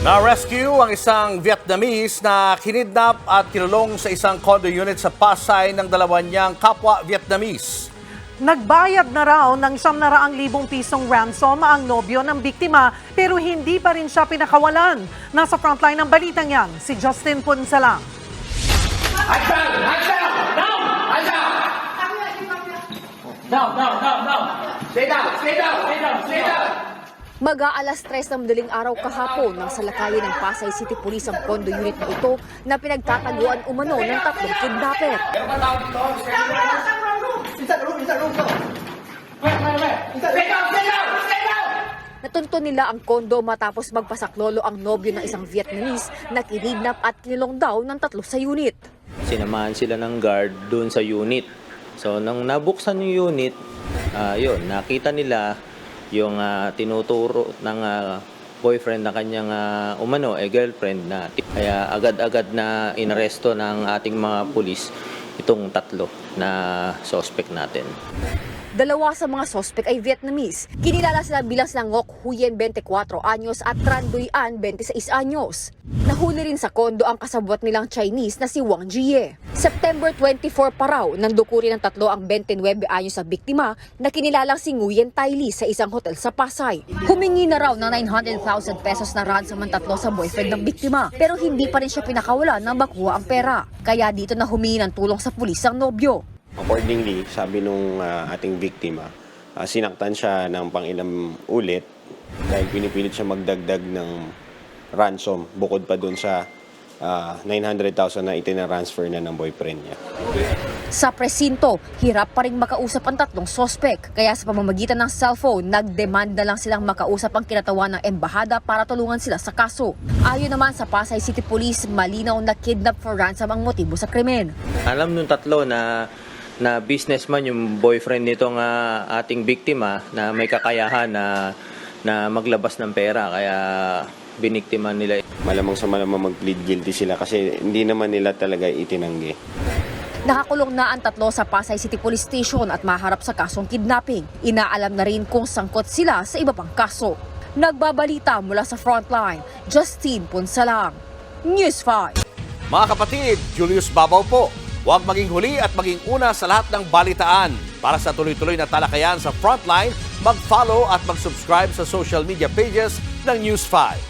Na-rescue ang isang Vietnamese na kinidnap at kinulong sa isang condo unit sa Pasay ng dalawa niyang kapwa Vietnamese. Nagbayad na raw ng siyam na raang libong pisong ransom ang nobyo ng biktima pero hindi pa rin siya pinakawalan. Nasa frontline ng balitang yan, si Justin Punsalang. Hands down! Hands down! Down! Down, down, down, down. Stay down, stay down, stay down, stay down. Mag-aalas 3 ng madaling araw kahapon nang salakayin ng Pasay City Police ang condo unit na ito na pinagtataguan umano ng tatlong kidnapper. Natunto nila ang kondo matapos magpasaklolo ang nobyo ng isang Vietnamese na kinidnap at kinilong daw ng tatlo sa unit. sinamahan sila ng guard doon sa unit. So, nang nabuksan yung unit, ah, yun, nakita nila yung ah, tinuturo ng ah, boyfriend na kanyang ah, umano, eh girlfriend na. Kaya agad-agad na inaresto ng ating mga pulis itong tatlo na suspect natin. Dalawa sa mga sospek ay Vietnamese. Kinilala sila bilang silang Ngoc Huyen, 24 anyos at Tran Duy An, 26 anyos. Nahuli rin sa kondo ang kasabwat nilang Chinese na si Wang Jie. September 24 pa raw, nandukuri ng tatlo ang 29 anyos sa biktima na kinilalang si Nguyen Tai Li sa isang hotel sa Pasay. Humingi na raw ng 900,000 pesos na ransom ang tatlo sa boyfriend ng biktima pero hindi pa rin siya pinakawalan ng makuha ang pera. Kaya dito na humingi ng tulong sa pulis ang nobyo. Accordingly, sabi nung ah, ating biktima, ah, sinaktan siya ng pangilang ulit dahil pinipilit siya magdagdag ng ransom bukod pa dun sa ah, 900,000 na itinaransfer na ng boyfriend niya. Sa presinto, hirap pa rin makausap ang tatlong sospek. Kaya sa pamamagitan ng cellphone, nag-demand na lang silang makausap ang kinatawan ng embahada para tulungan sila sa kaso. Ayon naman sa Pasay City Police, malinaw na kidnap for ransom ang motibo sa krimen. Alam nung tatlo na na businessman yung boyfriend nitong ah, ating biktima na may kakayahan na na maglabas ng pera kaya biniktima nila Malamang sa malamang mag-plead guilty sila kasi hindi naman nila talaga itinanggi. Nakakulong na ang tatlo sa Pasay City Police Station at maharap sa kasong kidnapping. Inaalam na rin kung sangkot sila sa iba pang kaso. Nagbabalita mula sa frontline, Justine Punsalang, News 5. Mga kapatid, Julius Babaw po. Huwag maging huli at maging una sa lahat ng balitaan. Para sa tuloy-tuloy na talakayan sa Frontline, mag-follow at mag-subscribe sa social media pages ng News 5.